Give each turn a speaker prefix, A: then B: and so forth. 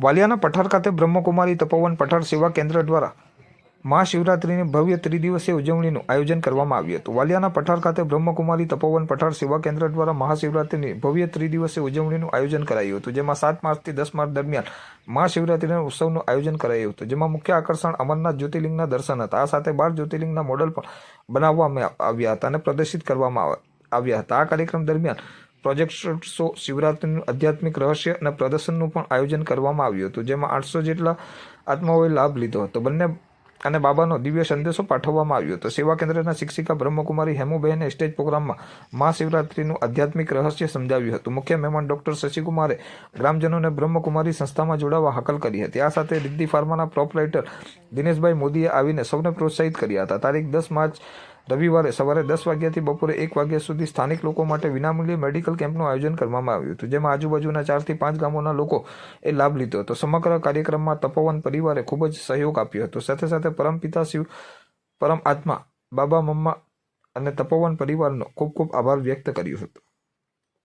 A: વાલિયાના પઠાર ખાતે બ્રહ્મકુમારી તપોવન પઠાર સેવા કેન્દ્ર દ્વારા મહાશિવરાત્રિની ભવ્ય ત્રિદિવસીય ઉજવણીનું આયોજન કરવામાં આવ્યું હતું. વાલિયાના પઠાર ખાતે બ્રહ્મકુમારી તપોવન પઠાર સેવા કેન્દ્ર દ્વારા મહાશિવરાત્રિની ભવ્ય ત્રિદિવસીય ઉજવણીનું આયોજન કરાયું હતું, જેમાં સાત માર્ચથી દસ માર્ચ દરમિયાન મહાશિવરાત્રિના ઉત્સવનું આયોજન કરાયું હતું, જેમાં મુખ્ય આકર્ષણ અમરનાથ જ્યોતિર્લિંગના દર્શન હતા. આ સાથે બાર જ્યોતિર્લિંગના મોડલ પણ બનાવવામાં આવ્યા હતા અને પ્રદર્શિત કરવામાં આવ- આવ્યા હતા. આ કાર્યક્રમ દરમિયાન પ્રોજેક્ટ શો શિવરાત્રિનું આધ્યાત્મિક રહસ્ય અને પ્રદર્શનનું પણ આયોજન કરવામાં આવ્યું હતું, જેમાં આઠસો જેટલા આત્માઓએ લાભ લીધો હતો. બંને અને બાબાનો દિવ્ય સંદેશો પાઠવવામાં આવ્યો હતો. સેવા કેન્દ્રના શિક્ષિકા બ્રહ્મકુમારી હેમુબહેને સ્ટેજ પ્રોગ્રામમાં મહાશિવરાત્રિનું આધ્યાત્મિક રહસ્ય સમજાવ્યું હતું. મુખ્ય મહેમાન ડોક્ટર શશિકુમારે ગ્રામજનોને બ્રહ્મકુમારી સંસ્થામાં જોડાવા હાકલ કરી હતી. આ સાથે રિદ્ધિ ફાર્માના પ્રોપરાઇટર દિનેશભાઈ મોદીએ આવીને સૌને પ્રોત્સાહિત કર્યા હતા. તારીખ દસ માર્ચ રવિવારે સવારે દસ વાગ્યાથી બપોરે એક વાગ્યા સુધી સ્થાનિક લોકો માટે વિનામૂલ્યે મેડિકલ કેમ્પનું આયોજન કરવામાં આવ્યું હતું, જેમાં આજુબાજુના ચારથી પાંચ ગામોના લોકો એ લાભ લીધો હતો. સમગ્ર કાર્યક્રમમાં તપોવન પરિવારે ખૂબ જ સહયોગ આપ્યો હતો. સાથે સાથે પરમપિતા શિવ, પરમ આત્મા, બાબા, મમ્મા અને તપોવન પરિવારનો ખૂબ ખૂબ આભાર વ્યક્ત કર્યો હતો.